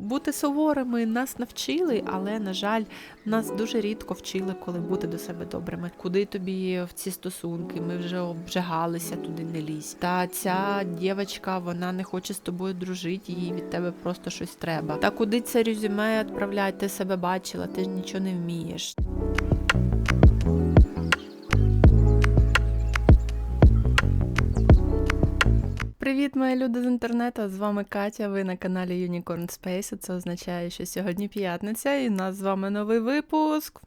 Бути суворими нас навчили, але на жаль, нас дуже рідко вчили, коли бути до себе добрими. Куди тобі в ці стосунки? Ми вже обжигалися, туди не лізь. Та ця дівчинка, вона не хоче з тобою дружити, їй від тебе просто щось треба. Та куди це резюме відправляти? Ти себе бачила, ти ж нічого не вмієш. Привіт, мої люди з інтернету! З вами Катя. Ви на каналі Unicorn Space. Це означає, що сьогодні п'ятниця, і у нас з вами новий випуск.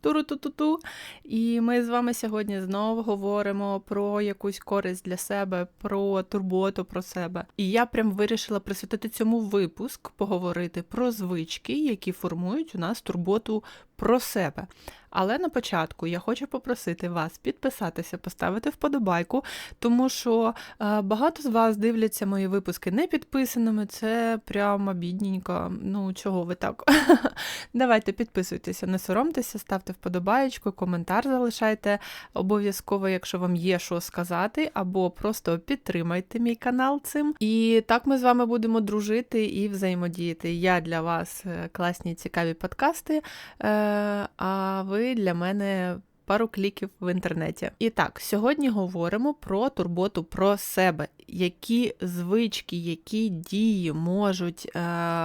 Туру-ту-ту-ту. І ми з вами сьогодні знову говоримо про якусь користь для себе, про турботу про себе. І я прям вирішила присвятити цьому випуск, поговорити про звички, які формують у нас турботу про себе. Але на початку я хочу попросити вас підписатися, поставити вподобайку, тому що е, багато з вас дивляться мої випуски не підписаними. Це прямо бідненько. Ну, чого ви так? Давайте підписуйтеся, не соромтеся, ставте вподобаєчку, коментар залишайте обов'язково, якщо вам є що сказати, або просто підтримайте мій канал цим. І так ми з вами будемо дружити і взаємодіяти. Я для вас е, класні цікаві подкасти. Е, а ви для мене пару кліків в інтернеті. І так, сьогодні говоримо про турботу про себе. Які звички, які дії можуть е,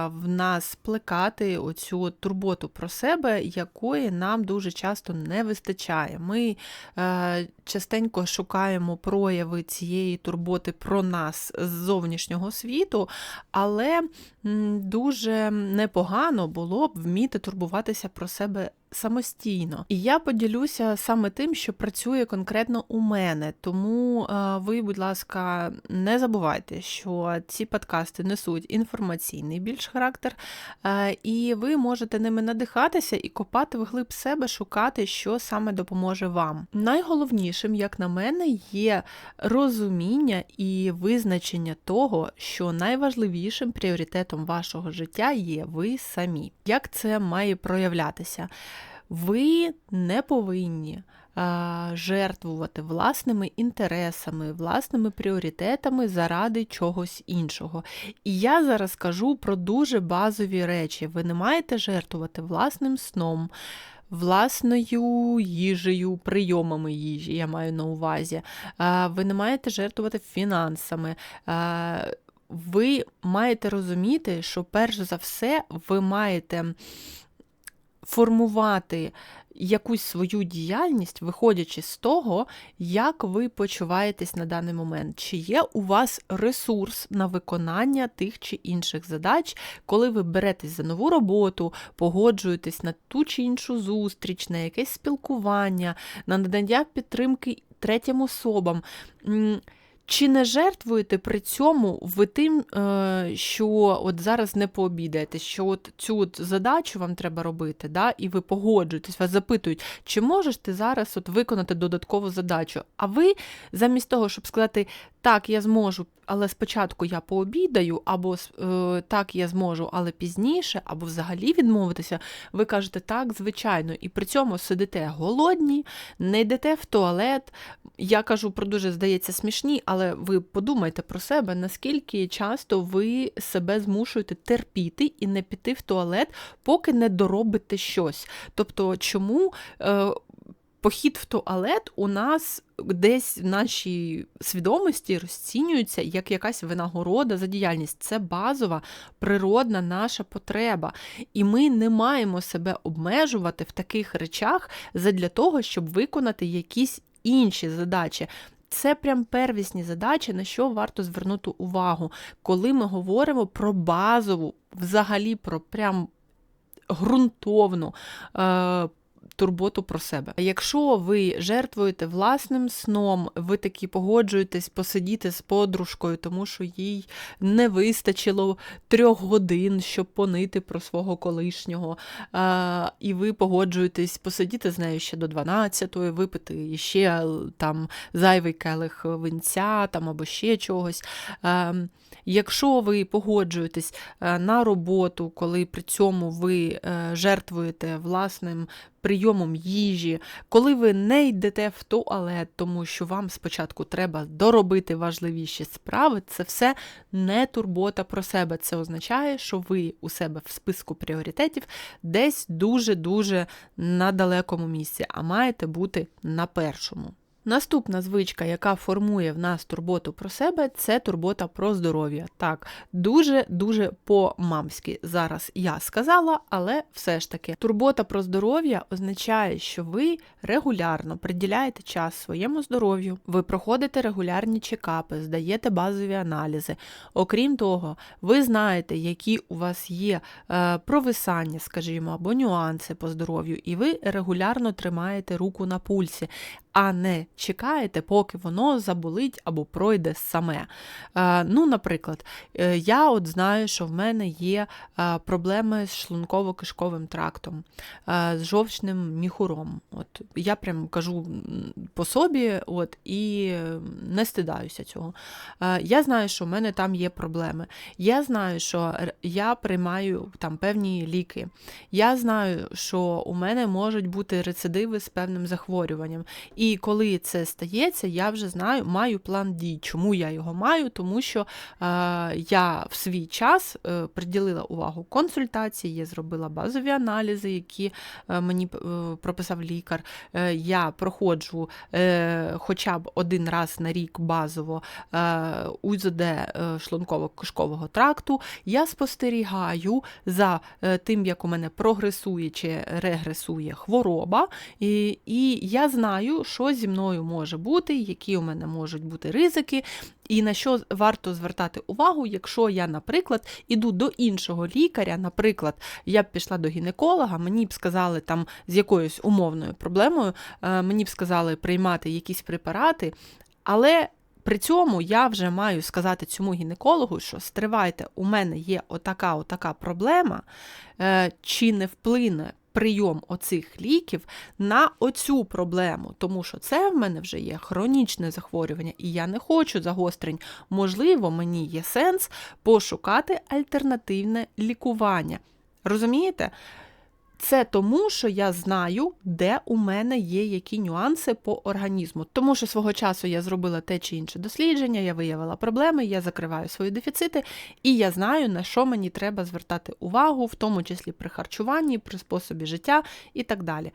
в нас плекати оцю турботу про себе, якої нам дуже часто не вистачає. Ми е, частенько шукаємо прояви цієї турботи про нас з зовнішнього світу, але дуже непогано було б вміти турбуватися про себе самостійно. І я поділюся саме тим, що працює конкретно у мене. Тому е, ви, будь ласка, не забувайте, що ці подкасти несуть інформаційний більш характер, е, і ви можете ними надихатися і копати вглиб себе, шукати, що саме допоможе вам. Найголовнішим, як на мене, є розуміння і визначення того, що найважливішим пріоритетом вашого життя є ви самі. Як це має проявлятися? Ви не повинні жертвувати власними інтересами, власними пріоритетами заради чогось іншого. І я зараз кажу про дуже базові речі. Ви не маєте жертвувати власним сном. Власною їжею, прийомами їжі, я маю на увазі. Ви не маєте жертвувати фінансами. Ви маєте розуміти, що перш за все ви маєте формувати якусь свою діяльність, виходячи з того, як ви почуваєтесь на даний момент, чи є у вас ресурс на виконання тих чи інших задач, коли ви беретесь за нову роботу, погоджуєтесь на ту чи іншу зустріч, на якесь спілкування, на надання підтримки третім особам. Чи не жертвуєте при цьому ви тим, е, що от зараз не пообідаєте, що от цю от задачу вам треба робити, да, і ви погоджуєтесь, вас запитують, чи можеш ти зараз от виконати додаткову задачу? А ви замість того, щоб сказати, так, я зможу, але спочатку я пообідаю, або е, так, я зможу, але пізніше, або взагалі відмовитися, ви кажете так, звичайно, і при цьому сидите голодні, не йдете в туалет. Я кажу про дуже, здається, смішні, але ви подумайте про себе, наскільки часто ви себе змушуєте терпіти і не піти в туалет, поки не доробите щось. Тобто, чому. Е, Похід в туалет у нас десь в нашій свідомості розцінюється як якась винагорода за діяльність. Це базова природна наша потреба. І ми не маємо себе обмежувати в таких речах задля того, щоб виконати якісь інші задачі. Це прям первісні задачі, на що варто звернути увагу, коли ми говоримо про базову, взагалі про прям ґрунтовну. Е турботу про себе. Якщо ви жертвуєте власним сном, ви такі погоджуєтесь посидіти з подружкою, тому що їй не вистачило трьох годин, щоб понити про свого колишнього, і ви погоджуєтесь посидіти з нею ще до 12-ї, випити ще там зайвий келих винця там або ще чогось. А, Якщо ви погоджуєтесь на роботу, коли при цьому ви жертвуєте власним прийомом їжі, коли ви не йдете в туалет, тому що вам спочатку треба доробити важливіші справи, це все не турбота про себе. Це означає, що ви у себе в списку пріоритетів десь дуже-дуже на далекому місці, а маєте бути на першому. Наступна звичка, яка формує в нас турботу про себе, це турбота про здоров'я. Так, дуже-дуже по-мамськи зараз я сказала, але все ж таки, турбота про здоров'я означає, що ви регулярно приділяєте час своєму здоров'ю, ви проходите регулярні чекапи, здаєте базові аналізи. Окрім того, ви знаєте, які у вас є е, провисання, скажімо, або нюанси по здоров'ю, і ви регулярно тримаєте руку на пульсі а не чекаєте, поки воно заболить або пройде саме. Е, ну, Наприклад, е, я от знаю, що в мене є е, проблеми з шлунково-кишковим трактом, з жовчним міхуром. От, Я прям кажу по собі от, і не стидаюся цього. Я знаю, що в мене там є проблеми. Я знаю, що я приймаю там певні ліки. Я знаю, що у мене можуть бути рецидиви з певним захворюванням. Коли це стається, я вже знаю, маю план дій. Чому я його маю? Тому що е, я в свій час е, приділила увагу консультації, я зробила базові аналізи, які е, мені е, прописав лікар. Е, я проходжу е, хоча б один раз на рік базово е, УЗД е, шлунково-кишкового тракту. Я спостерігаю за е, тим, як у мене прогресує чи регресує хвороба, і, і я знаю, що зі мною може бути, які у мене можуть бути ризики, і на що варто звертати увагу, якщо я, наприклад, іду до іншого лікаря, наприклад, я б пішла до гінеколога, мені б сказали там з якоюсь умовною проблемою, е, мені б сказали приймати якісь препарати, але. При цьому я вже маю сказати цьому гінекологу, що стривайте, у мене є отака отака проблема, е, чи не вплине прийом оцих ліків на оцю проблему, тому що це в мене вже є хронічне захворювання, і я не хочу загострень. Можливо, мені є сенс пошукати альтернативне лікування. Розумієте? Це тому, що я знаю, де у мене є які нюанси по організму. Тому що свого часу я зробила те чи інше дослідження, я виявила проблеми, я закриваю свої дефіцити, і я знаю, на що мені треба звертати увагу, в тому числі при харчуванні, при способі життя і так далі.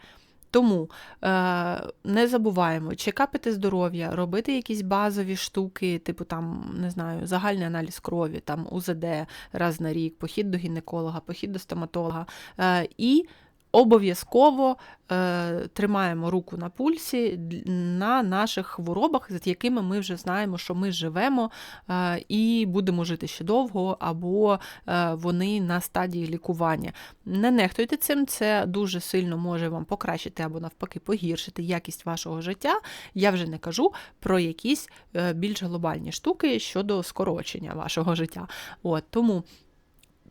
Тому е, не забуваємо чекапити здоров'я, робити якісь базові штуки, типу там, не знаю, загальний аналіз крові, там УЗД раз на рік, похід до гінеколога, похід до стоматолога. Е, і Обов'язково е, тримаємо руку на пульсі на наших хворобах, з якими ми вже знаємо, що ми живемо е, і будемо жити ще довго, або е, вони на стадії лікування. Не нехтуйте цим, це дуже сильно може вам покращити або навпаки погіршити якість вашого життя. Я вже не кажу про якісь е, більш глобальні штуки щодо скорочення вашого життя. От, Тому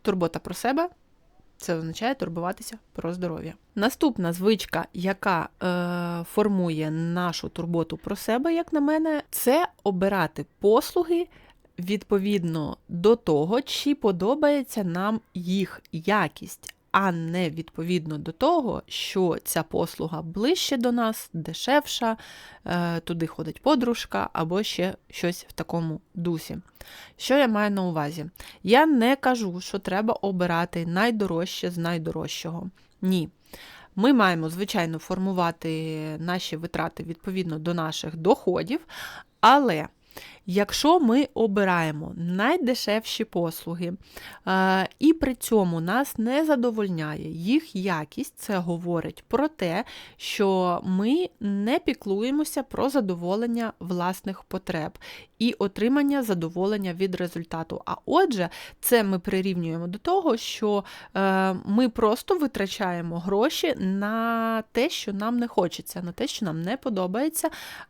турбота про себе. Це означає турбуватися про здоров'я. Наступна звичка, яка е, формує нашу турботу про себе, як на мене, це обирати послуги відповідно до того, чи подобається нам їх якість а не відповідно до того, що ця послуга ближче до нас, дешевша, е, туди ходить подружка або ще щось в такому дусі. Що я маю на увазі? Я не кажу, що треба обирати найдорожче з найдорожчого. Ні. Ми маємо, звичайно, формувати наші витрати відповідно до наших доходів, але Якщо ми обираємо найдешевші послуги, е, і при цьому нас не задовольняє їх якість, це говорить про те, що ми не піклуємося про задоволення власних потреб і отримання задоволення від результату. А отже, це ми прирівнюємо до того, що е, ми просто витрачаємо гроші на те, що нам не хочеться, на те, що нам не подобається,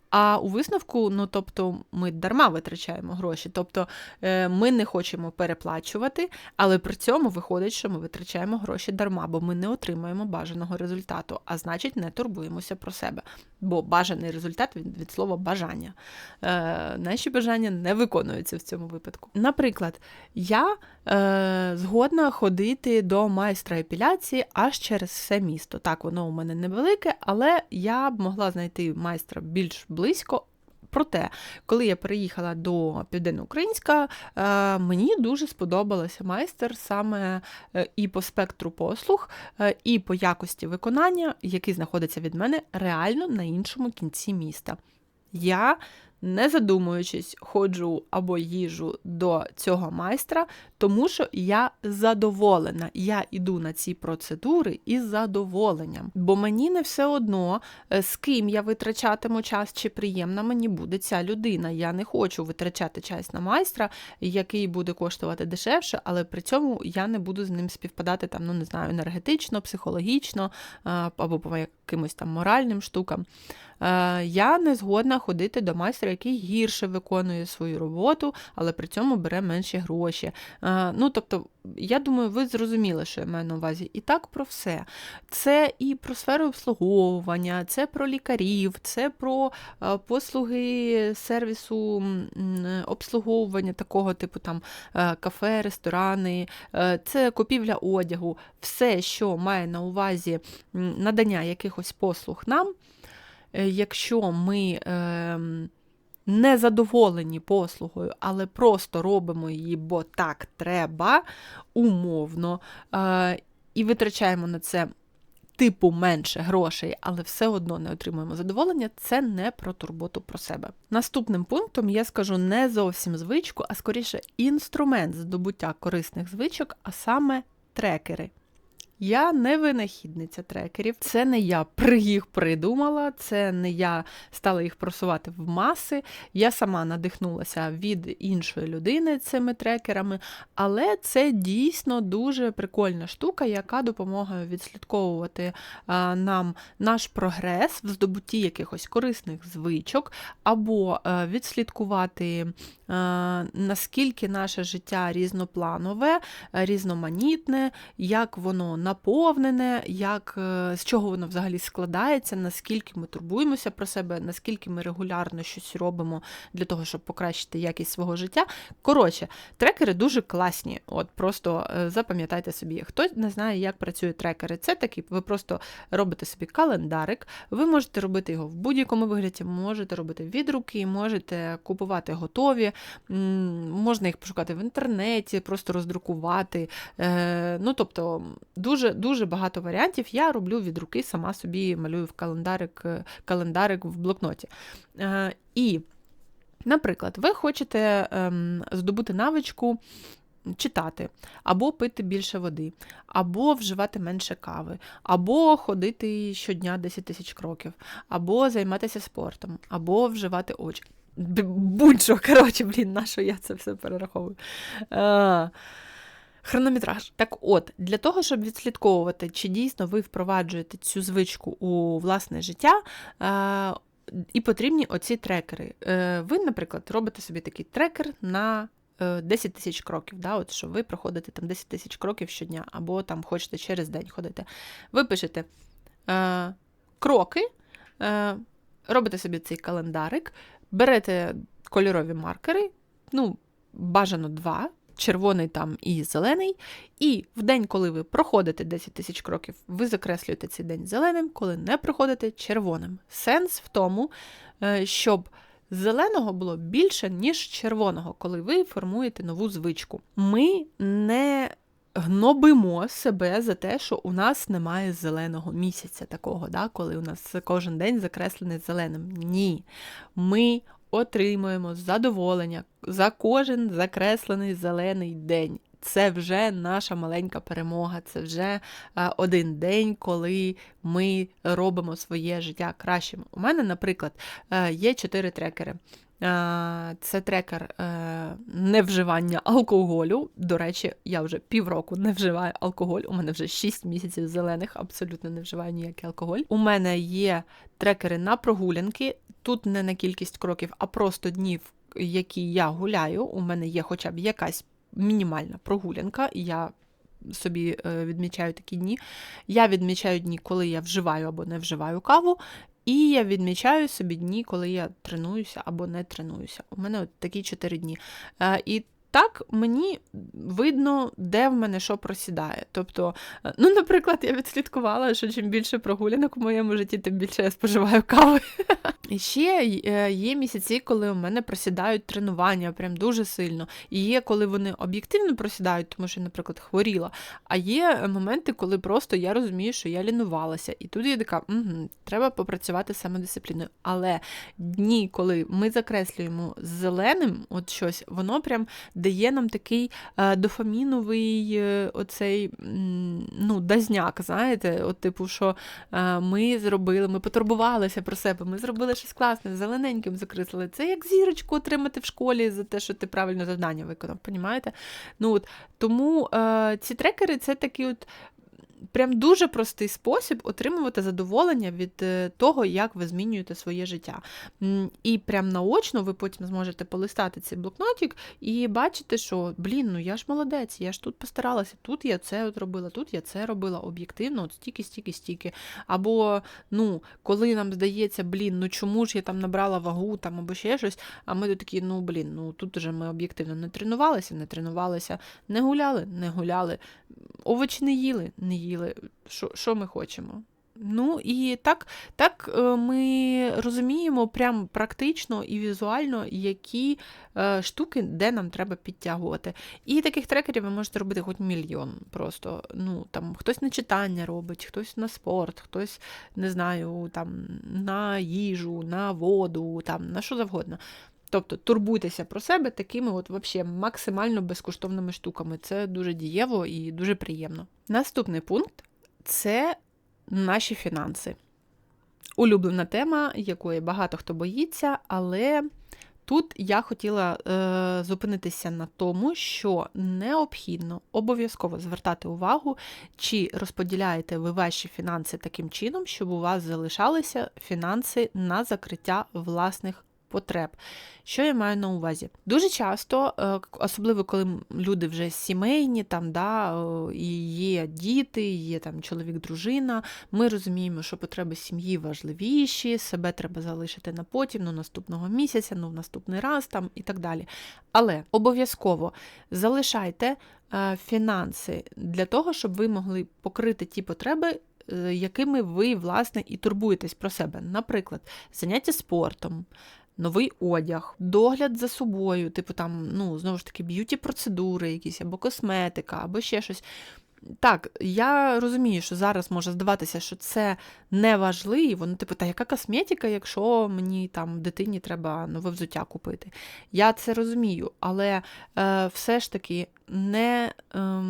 А у висновку, ну тобто, ми дарма витрачаємо гроші. Тобто е, ми не хочемо переплачувати, але при цьому виходить, що ми витрачаємо гроші дарма, бо ми не отримаємо бажаного результату, а значить, не турбуємося про себе. Бо бажаний результат від, слова бажання. Е, Наші бажання не виконуються в цьому випадку. Наприклад, я е, згодна ходити до майстра епіляції аж через все місто. Так, воно у мене невелике, але я б могла знайти майстра більш близько. Проте, коли я переїхала до Південноукраїнська, е, мені дуже сподобалася майстер саме е, і по спектру послуг, е, і по якості виконання, який знаходиться від мене реально на іншому кінці міста. Я не задумуючись, ходжу або їжу до цього майстра, тому що я задоволена. Я йду на ці процедури із задоволенням. Бо мені не все одно, е, з ким я витрачатиму час, чи приємна мені буде ця людина. Я не хочу витрачати час на майстра, який буде коштувати дешевше, але при цьому я не буду з ним співпадати там, ну не знаю, енергетично, психологічно або по якимось там моральним штукам. Е, я не згодна ходити до майстра, який гірше виконує свою роботу, але при цьому бере менші гроші. Е, ну, тобто, я думаю, ви зрозуміли, що я маю на увазі. І так про все. Це і про сферу обслуговування, це про лікарів, це про е, послуги сервісу обслуговування такого типу там кафе, ресторани, це купівля одягу, все, що має на увазі надання якихось послуг нам. Е, якщо ми ем, не задоволені послугою, але просто робимо її, бо так треба, умовно, е, і витрачаємо на це. Типу менше грошей, але все одно не отримуємо задоволення, це не про турботу про себе. Наступним пунктом я скажу не зовсім звичку, а скоріше інструмент здобуття корисних звичок, а саме трекери. Я не винахідниця трекерів, це не я їх придумала, це не я стала їх просувати в маси. Я сама надихнулася від іншої людини цими трекерами, але це дійсно дуже прикольна штука, яка допомагає відслідковувати нам наш прогрес в здобутті якихось корисних звичок, або а, відслідкувати, а, наскільки наше життя різнопланове, різноманітне, як воно наповнене, як, е, з чого воно взагалі складається, наскільки ми турбуємося про себе, наскільки ми регулярно щось робимо для того, щоб покращити якість свого життя. Коротше, трекери дуже класні. От Просто е, запам'ятайте собі, хто не знає, як працюють трекери. Це такі, ви просто робите собі календарик, ви можете робити його в будь-якому вигляді, можете робити від руки, можете купувати готові, можна їх пошукати в інтернеті, просто роздрукувати. Е, ну, тобто, дуже дуже дуже багато варіантів. Я роблю від руки, сама собі малюю в календарик е, календарик в блокноті. Е, І, наприклад, ви хочете ем, здобути навичку. Читати, або пити більше води, або вживати менше кави, або ходити щодня 10 тисяч кроків, або займатися спортом, або вживати очі. Будь-що, коротше, блін, на що я це все перераховую. А, Хронометраж. Так от, для того, щоб відслідковувати, чи дійсно ви впроваджуєте цю звичку у власне життя, е, і потрібні оці трекери. Е, ви, наприклад, робите собі такий трекер на 10 е, тисяч кроків, да, от що ви проходите там 10 тисяч кроків щодня, або там хочете через день ходити. Ви пишете е, кроки, е, робите собі цей календарик, берете кольорові маркери, ну, бажано два червоний там і зелений. І в день, коли ви проходите 10 тисяч кроків, ви закреслюєте цей день зеленим, коли не проходите червоним. Сенс в тому, е, щоб зеленого було більше, ніж червоного, коли ви формуєте нову звичку. Ми не Гнобимо себе за те, що у нас немає зеленого місяця такого, да, коли у нас кожен день закреслений зеленим. Ні. Ми отримуємо задоволення за кожен закреслений зелений день. Це вже наша маленька перемога, це вже е, один день, коли ми робимо своє життя кращим. У мене, наприклад, е, є чотири трекери. Е, це трекер невживання алкоголю. До речі, я вже півроку не вживаю алкоголь. У мене вже 6 місяців зелених, абсолютно не вживаю ніякий алкоголь. У мене є трекери на прогулянки. Тут не на кількість кроків, а просто днів, які я гуляю. У мене є хоча б якась мінімальна прогулянка, я собі е, відмічаю такі дні. Я відмічаю дні, коли я вживаю або не вживаю каву. І я відмічаю собі дні, коли я тренуюся або не тренуюся. У мене от такі чотири дні. Е, І так мені видно, де в мене що просідає. Тобто, е, ну, наприклад, я відслідкувала, що чим більше прогулянок у моєму житті, тим більше я споживаю кави. І ще е, є місяці, коли у мене просідають тренування прям дуже сильно. І є, коли вони об'єктивно просідають, тому що, наприклад, хворіла. А є моменти, коли просто я розумію, що я лінувалася. І тут я така, угу, треба попрацювати самодисципліною. Але дні, коли ми закреслюємо зеленим от щось, воно прям дає нам такий е, дофаміновий е, оцей ну, дазняк, знаєте, от типу, що е, ми зробили, ми потурбувалися про себе, ми зробили щось класне, зелененьким закрисили. Це як зірочку отримати в школі за те, що ти правильно завдання виконав, понімаєте? Ну, от, Тому е, ці трекери це такі от прям дуже простий спосіб отримувати задоволення від е, того, як ви змінюєте своє життя. І прям наочно ви потім зможете полистати цей блокнотик і бачити, що блін, ну я ж молодець, я ж тут постаралася, тут я це от робила, тут я це робила об'єктивно, от стільки, стільки, стільки. Або, ну, коли нам здається, блін, ну чому ж я там набрала вагу там або ще щось, а ми такі, ну блін, ну тут вже ми об'єктивно не тренувалися, не тренувалися, не гуляли, не гуляли, овочі не їли, не їли зрозуміли, що що ми хочемо. Ну і так так е, ми розуміємо прям практично і візуально, які е, штуки, де нам треба підтягувати. І таких трекерів ви можете робити хоч мільйон. Просто ну там хтось на читання робить, хтось на спорт, хтось не знаю, там на їжу, на воду, там на що завгодно. Тобто турбуйтеся про себе такими от вообще максимально безкоштовними штуками. Це дуже дієво і дуже приємно. Наступний пункт це наші фінанси. Улюблена тема, якої багато хто боїться, але тут я хотіла е, зупинитися на тому, що необхідно обов'язково звертати увагу, чи розподіляєте ви ваші фінанси таким чином, щоб у вас залишалися фінанси на закриття власних потреб. Що я маю на увазі? Дуже часто, е, особливо коли люди вже сімейні, там, да, і є діти, є там чоловік, дружина, ми розуміємо, що потреби сім'ї важливіші, себе треба залишити на потім, ну наступного місяця, ну в наступний раз там і так далі. Але обов'язково залишайте е, фінанси для того, щоб ви могли покрити ті потреби. Е, якими ви, власне, і турбуєтесь про себе. Наприклад, заняття спортом, новий одяг, догляд за собою, типу там, ну, знову ж таки, б'юті-процедури, якісь або косметика, або ще щось. Так, я розумію, що зараз може здаватися, що це не важливо. Ну, типу, та яка косметика, якщо мені там дитині треба нове взуття купити? Я це розумію, але е, все ж таки не. Е,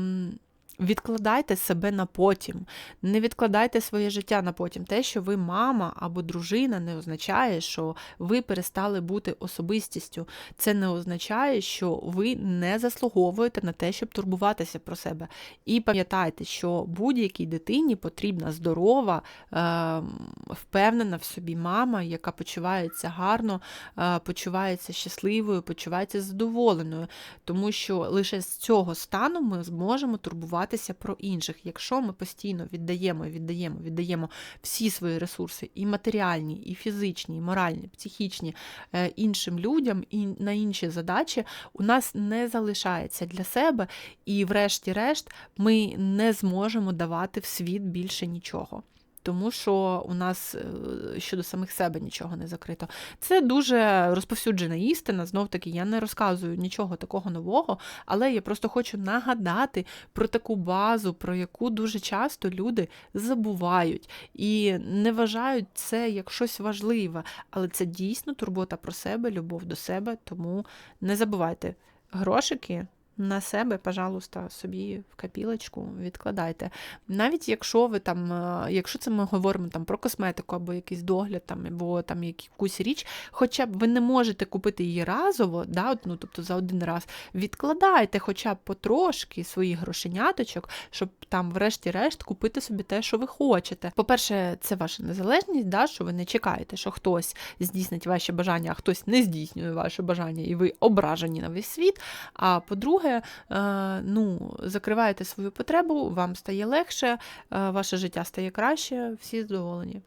Відкладайте себе на потім, не відкладайте своє життя на потім. Те, що ви мама або дружина, не означає, що ви перестали бути особистістю. Це не означає, що ви не заслуговуєте на те, щоб турбуватися про себе. І пам'ятайте, що будь-якій дитині потрібна здорова, ем, впевнена в собі мама, яка почувається гарно, е, почувається щасливою, почувається задоволеною, тому що лише з цього стану ми зможемо турбувати турбуватися про інших. Якщо ми постійно віддаємо, віддаємо, віддаємо всі свої ресурси, і матеріальні, і фізичні, і моральні, психічні е, іншим людям і на інші задачі, у нас не залишається для себе, і, врешті-решт, ми не зможемо давати в світ більше нічого тому що у нас е, щодо самих себе нічого не закрито. Це дуже розповсюджена істина. Знов таки, я не розказую нічого такого нового, але я просто хочу нагадати про таку базу, про яку дуже часто люди забувають і не вважають це як щось важливе, але це дійсно турбота про себе, любов до себе, тому не забувайте грошики на себе, пожалуйста, собі в копілочку відкладайте. Навіть якщо ви там, е, якщо це ми говоримо там про косметику або якийсь догляд, там, або там якусь річ, хоча б ви не можете купити її разово, да, ну, тобто за один раз, відкладайте хоча б потрошки своїх грошеняточок, щоб там, врешті-решт, купити собі те, що ви хочете. По-перше, це ваша незалежність, да, що ви не чекаєте, що хтось здійснить ваші бажання, а хтось не здійснює ваше бажання, і ви ображені на весь світ. А по-друге, е, ну, закриваєте свою потребу, вам стає легше, е, ваше життя стає краще, всі задоволені.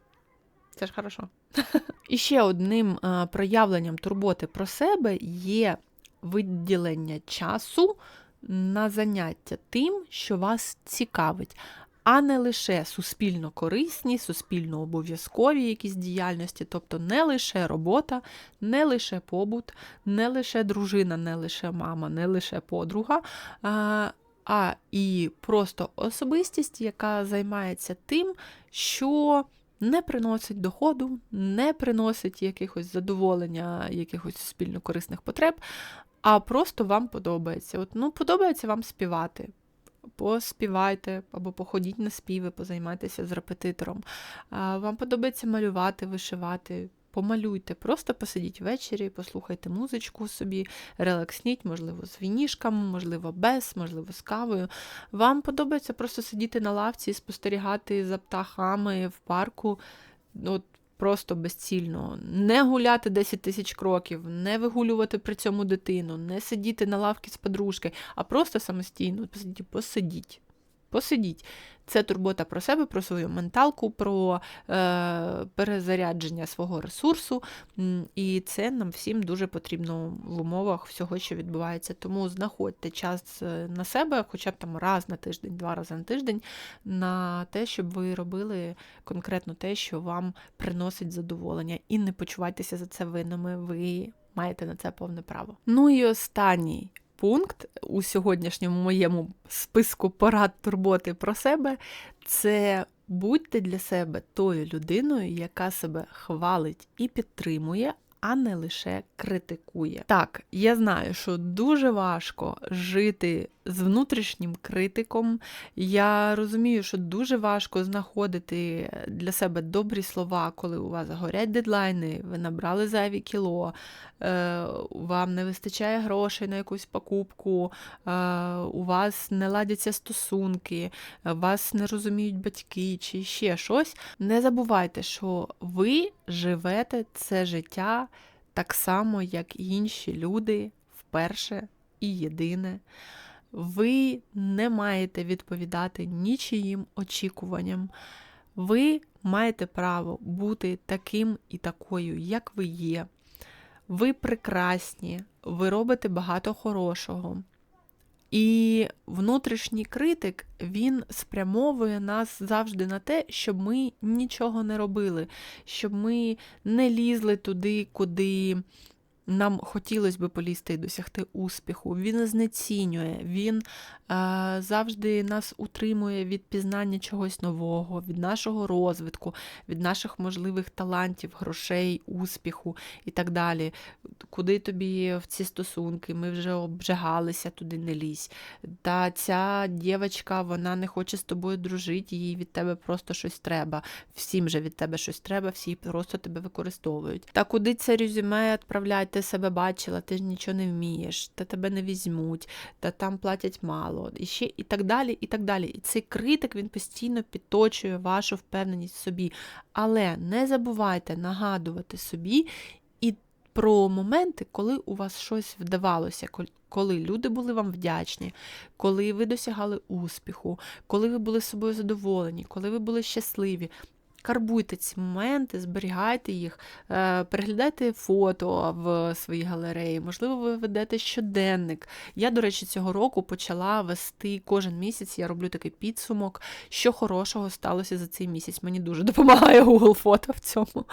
Це ж хорошо. І ще одним е, проявленням турботи про себе є виділення часу на заняття тим, що вас цікавить, а не лише суспільно корисні, суспільно обов'язкові якісь діяльності, тобто не лише робота, не лише побут, не лише дружина, не лише мама, не лише подруга. А, і просто особистість, яка займається тим, що не приносить доходу, не приносить якихось задоволення, якихось суспільно корисних потреб, а просто вам подобається. От, ну, Подобається вам співати. Поспівайте або походіть на співи, позаймайтеся з репетитором. Вам подобається малювати, вишивати. Помалюйте, просто посидіть ввечері, послухайте музичку собі, релаксніть, можливо, з вінішками, можливо, без, можливо, з кавою. Вам подобається просто сидіти на лавці, спостерігати за птахами в парку. От просто безцільно, не гуляти 10 тисяч кроків, не вигулювати при цьому дитину, не сидіти на лавці з подружки, а просто самостійно посидіть. Посидіть. Це турбота про себе, про свою менталку, про е, перезарядження свого ресурсу. І це нам всім дуже потрібно в умовах всього, що відбувається. Тому знаходьте час е, на себе, хоча б там раз на тиждень, два рази на тиждень, на те, щоб ви робили конкретно те, що вам приносить задоволення. І не почувайтеся за це винними. Ви маєте на це повне право. Ну і останній пункт у сьогоднішньому моєму списку порад турботи про себе це будьте для себе тою людиною, яка себе хвалить і підтримує, а не лише критикує. Так, я знаю, що дуже важко жити з внутрішнім критиком. Я розумію, що дуже важко знаходити для себе добрі слова, коли у вас горять дедлайни, ви набрали зайві кіло, е, вам не вистачає грошей на якусь покупку, е, у вас не ладяться стосунки, вас не розуміють батьки чи ще щось. Не забувайте, що ви живете це життя так само, як і інші люди вперше і єдине. Ви не маєте відповідати нічиїм очікуванням. Ви маєте право бути таким і такою, як ви є. Ви прекрасні, ви робите багато хорошого. І внутрішній критик він спрямовує нас завжди на те, щоб ми нічого не робили, щоб ми не лізли туди, куди нам хотілося б полізти і досягти успіху. Він знецінює, він е, завжди нас утримує від пізнання чогось нового, від нашого розвитку, від наших можливих талантів, грошей, успіху і так далі. Куди тобі в ці стосунки? Ми вже обжигалися, туди не лізь. Та ця дівчинка, вона не хоче з тобою дружити, їй від тебе просто щось треба. Всім же від тебе щось треба, всі просто тебе використовують. Та куди це резюме відправлять? Ти себе бачила, ти ж нічого не вмієш, та тебе не візьмуть, та там платять мало, і ще і так далі. І так далі. І цей критик він постійно підточує вашу впевненість в собі. Але не забувайте нагадувати собі і про моменти, коли у вас щось вдавалося. Коли люди були вам вдячні, коли ви досягали успіху, коли ви були собою задоволені, коли ви були щасливі, Карбуйте ці моменти, зберігайте їх, е, переглядайте фото в своїй галереї, можливо, ви ведете щоденник. Я, до речі, цього року почала вести кожен місяць, я роблю такий підсумок, що хорошого сталося за цей місяць. Мені дуже допомагає Google фото в цьому,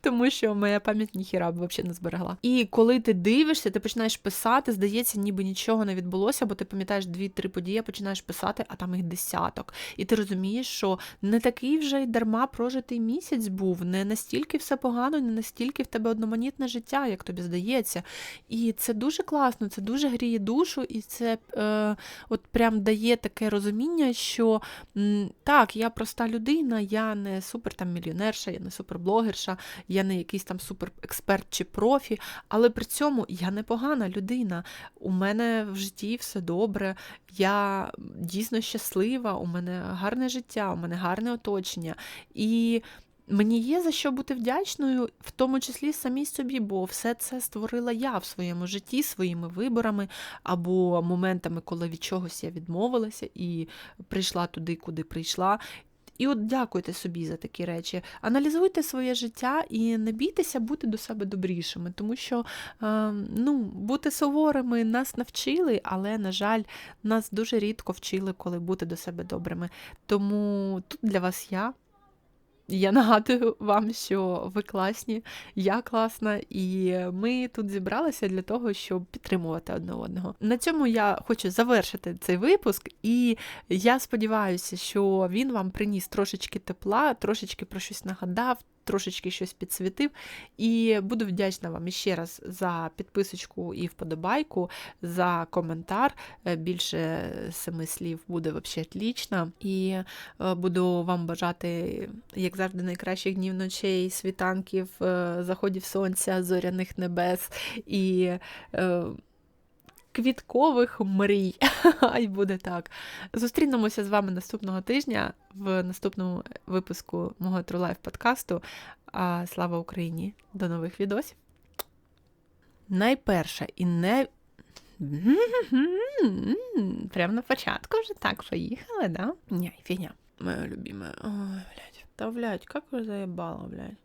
тому що моя пам'ять ніхіра б взагалі не зберегла. І коли ти дивишся, ти починаєш писати, здається, ніби нічого не відбулося, бо ти пам'ятаєш дві-три події, починаєш писати, а там їх десяток. І ти розумієш, що не такий вже й дарма про прожитий місяць був, не настільки все погано, не настільки в тебе одноманітне життя, як тобі здається. І це дуже класно, це дуже гріє душу, і це е, от прям дає таке розуміння, що м, так, я проста людина, я не супер там мільйонерша, я не суперблогерша, я не якийсь там суперексперт чи профі, але при цьому я непогана людина. У мене в житті все добре, я дійсно щаслива, у мене гарне життя, у мене гарне оточення. І Мені є за що бути вдячною, в тому числі самій собі, бо все це створила я в своєму житті своїми виборами або моментами, коли від чогось я відмовилася і прийшла туди, куди прийшла. І от дякуйте собі за такі речі. Аналізуйте своє життя і не бійтеся бути до себе добрішими, тому що е, ну, бути суворими нас навчили, але, на жаль, нас дуже рідко вчили, коли бути до себе добрими. Тому тут для вас я. Я нагадую вам, що ви класні, я класна, і ми тут зібралися для того, щоб підтримувати одне одного. На цьому я хочу завершити цей випуск, і я сподіваюся, що він вам приніс трошечки тепла, трошечки про щось нагадав, трошечки щось підсвітив. І буду вдячна вам ще раз за підписочку і вподобайку, за коментар. Е, більше семи слів буде взагалі отлично. І е, буду вам бажати, як завжди, найкращих днів ночей, світанків, е, заходів сонця, зоряних небес. і квіткових мрій. Ай буде так. Зустрінемося з вами наступного тижня в наступному випуску мого True Life подкасту. А слава Україні! До нових відосів. Найперше і не. Прямо на початку вже так поїхали, да? Ні, фігня. Моя любимая. Ой, блядь. Та, блядь, как ви заебала, блядь.